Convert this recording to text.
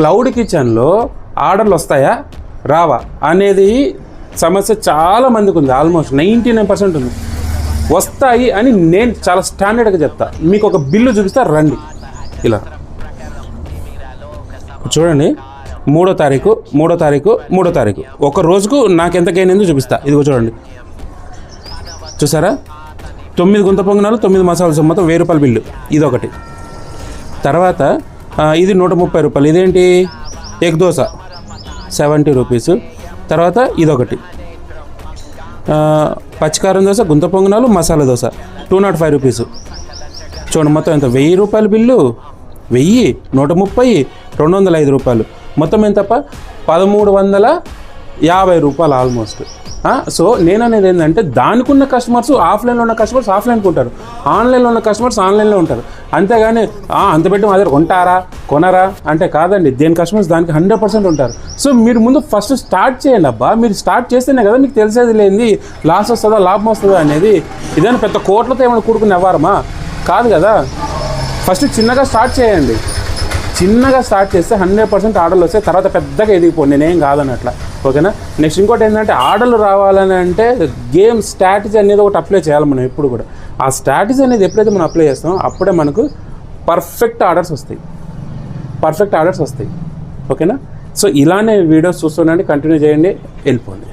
Cloud కిచెన్లో ఆర్డర్లు వస్తాయా? రావా. అనేది సమస్య చాలా మందికి ఉంది. ఆల్మోస్ట్ నైంటీ నైన్ పర్సెంట్ ఉంది. వస్తాయి అని నేను చాలా స్టాండర్డ్గా చెప్తా. మీకు ఒక బిల్లు చూపిస్తా రండి. ఇలా. చూడండి. మూడో తారీఖు మూడో తారీఖు మూడో తారీఖు. ఒక రోజుకు నాకు ఎంత గెయిన్ అయిందో చూపిస్తా. ఇదిగో చూడండి. చూసారా? తొమ్మిది గుంత పొంగనాలు తొమ్మిది మసాలా సొమ్మతో వెయ్యి రూపాయల బిల్లు. ఇదొకటి. తర్వాత ఇది నూట ముప్పై రూపాయలు. ఇదేంటి? ఎగ్ దోశ. Seventy rupees. తర్వాత ఇదొకటి. పచ్చికారం దోశ గుంత పొంగనాలు masala dosa. Two nought five rupees. చూడండి మొత్తం ఎంత? వెయ్యి రూపాయల బిల్లు? వెయ్యి నూట ముప్పై రెండు వందల ఐదు రూపాయలు. మొత్తం ఎంతప్ప? పదమూడు వందల యాభై రూపాయలు ఆల్మోస్ట్ సో నేను అనేది ఏంటంటే దానికి ఉన్న కస్టమర్స్ ఆఫ్లైన్లో ఉన్న కస్టమర్స్ ఆఫ్లైన్కి ఉంటారు ఆన్లైన్లో ఉన్న కస్టమర్స్ ఆన్లైన్లో ఉంటారు. అంతేగాని అంత పెట్టి మా దగ్గర కొంటారా? కొనరా? అంటే కాదండి దేని కస్టమర్స్ దానికి హండ్రెడ్ పర్సెంట్ ఉంటారు. సో మీరు ముందు ఫస్ట్ స్టార్ట్ చేయండి అబ్బా. మీరు స్టార్ట్ చేస్తేనే కదా మీకు తెలిసేది లేనిది లాస్ వస్తుందా లాభం వస్తుందా అనేది. ఇదని పెద్ద కోట్లతో ఏమైనా కూడుకుని అవ్వారమా కాదు కదా. ఫస్ట్ చిన్నగా స్టార్ట్ చేయండి. చిన్నగా స్టార్ట్ చేస్తే హండ్రెడ్ పర్సెంట్ ఆర్డర్లు వస్తే తర్వాత పెద్దగా ఎదిగిపోండి నేనేం కాదన్నట్ల. ఓకేనా? నెక్స్ట్ ఇంకోటి ఏంటంటే ఆర్డర్లు రావాలని అంటే గేమ్ స్ట్రాటజీ అనేది ఒకటి అప్లై చేయాలి మనం ఎప్పుడు కూడా. ఆ స్ట్రాటజీ అనేది ఎప్పుడైతే మనం అప్లై చేస్తామో అప్పుడే మనకు పర్ఫెక్ట్ ఆర్డర్స్ వస్తాయి. పర్ఫెక్ట్ ఆర్డర్స్ వస్తాయి. ఓకేనా? సో ఇలానే వీడియోస్ చూస్తుండండి కంటిన్యూ చేయండి వెళ్ళిపోండి.